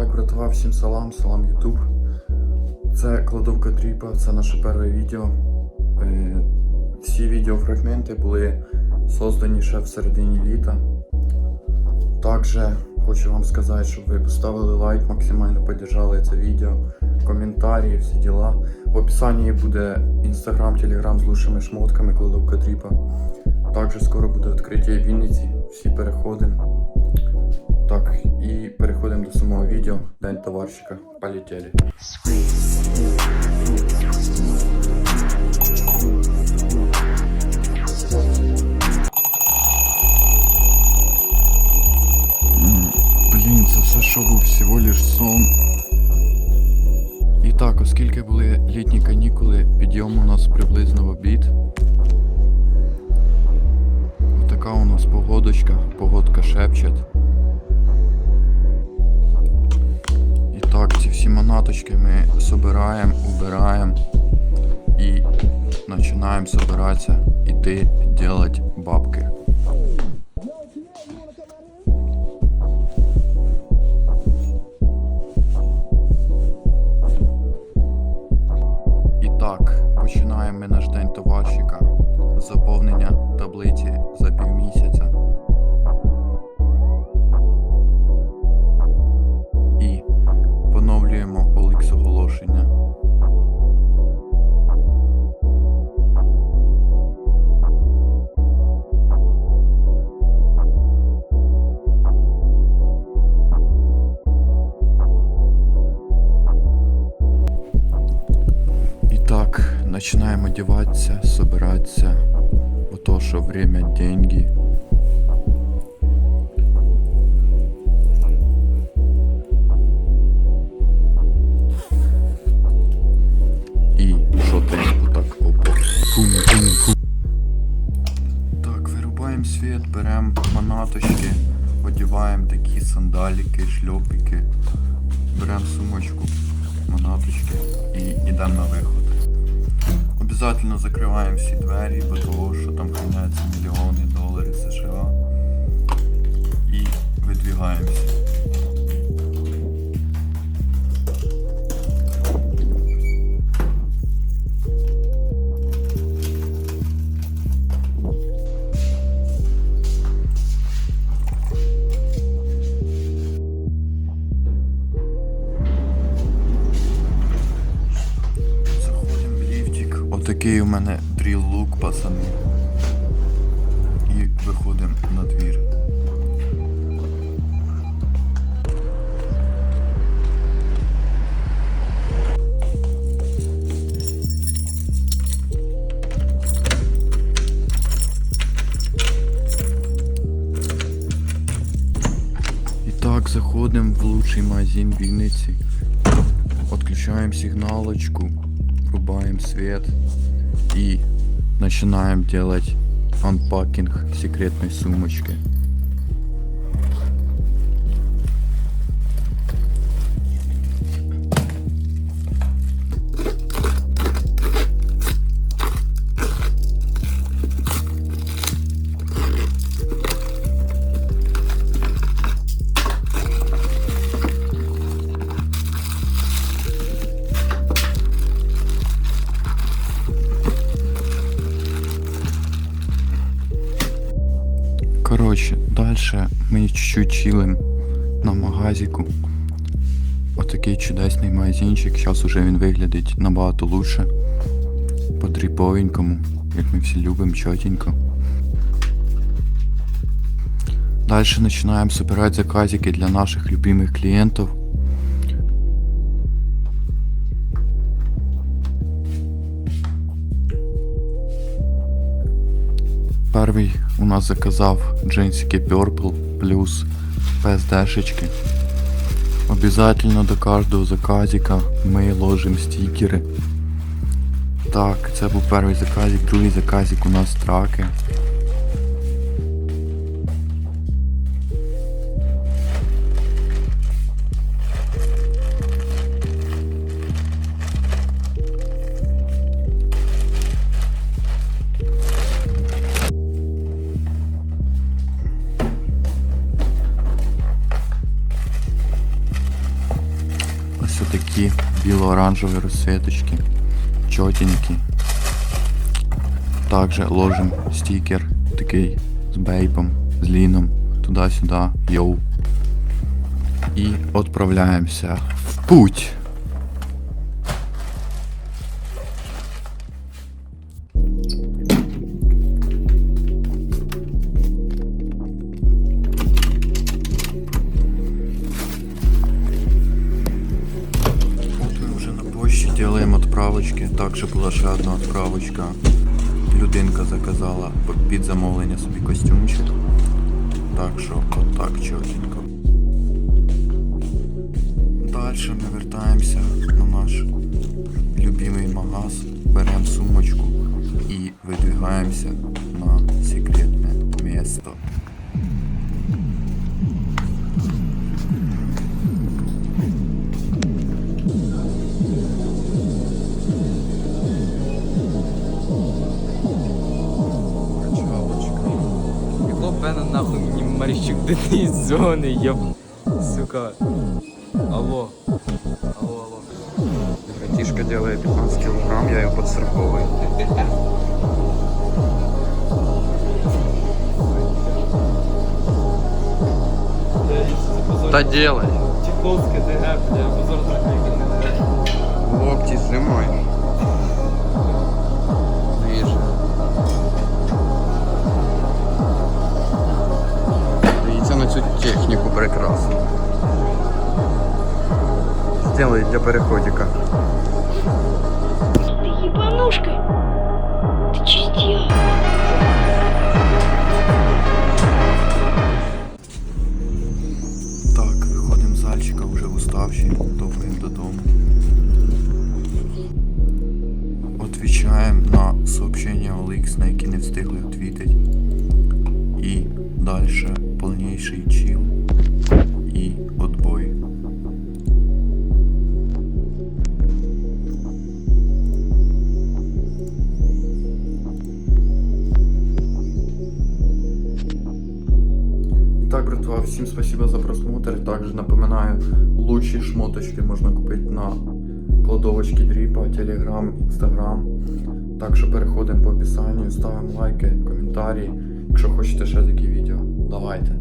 Так, братва, всім салам, салам Ютуб. Це кладовка тріпа, це наше перше відео. Е, Всі відеофрагменти були создані ще в середині літа. Також хочу вам сказати, щоб ви поставили лайк, максимально підтримали це відео, коментарі, всі діла. В описанні буде інстаграм, телеграм з лучшими шмотками, кладовка тріпа. Також скоро буде відкриття Вінниці, всі переходимо. Так, і переходимо до самого. День товарщика. Полетели. Блін, це все що був всього лиш сон. І так, оскільки були літні канікули, підйом у нас приблизно в обід. Отака у нас погодочка, погодка шепчет. Всі манаточки ми собираємо, убираємо і починаємо собиратися, іти делать бабки. Так, починаємо одягатися, собиратися. Бо то, що время деньги. І шотеньку так опа. Так, вирубаємо світ, беремо манаточки, одіваємо такі сандаліки, шльопики, беремо сумочку, манаточки і йдемо на виход. Обязательно закриваємо всі двері, бо того, що там храняться мільйони Заходимо в лучший магазин Вінниці. Отключаем сигналочку, врубаем свет и начинаем делать анпакинг секретной сумочки. Короче, далі ми чуть-чуть чилим на магазику. Отакий чудесний магазинчик. Зараз уже він виглядить набагато лучше. По дріповенькому, як ми всі любимо, чотенько. Далі починаємо збирати заказики для наших любимих клиентов. Перший у нас заказав джинсики Purple плюс PSD-шечки. Обязательно до кожного заказика ми ложимо стікери. Так, це був перший заказик, другий заказик у нас траки. Біло-оранжеві розсвіточки. Также ложим стикер такий з бейпом, з ліном, туди-сюди, йоу. І відправляємося в путь. Делаем Також була ще одна отправочка. Людинка заказала під замовлення собі костюмчик. Так що отак чотенько. Далі ми вертаємося на наш любимий магаз, беремо сумочку і видвигаємося мені марщик дитини з зони, ёб. Сука. Алло. Алло, алло. Братишка делает 15 килограмм, я ее подстраховываю. Да делай. Чеховське ДГ, бля, позор Локти сжимай. Техніку прекрасну. Сделай для переходика. Ты ебанушка! Ты чистил. Так, виходимо з зальчика, вже уставші, топаємо додому. Всім спасибо за просмотр. Также напоминаю, лучші шмоточки можна купити на кладовочці Дріпа, Телеграм, Інстаграм. Так що переходимо по описанню, ставимо лайки, коментарі, якщо хочете ще такі відео. Давайте.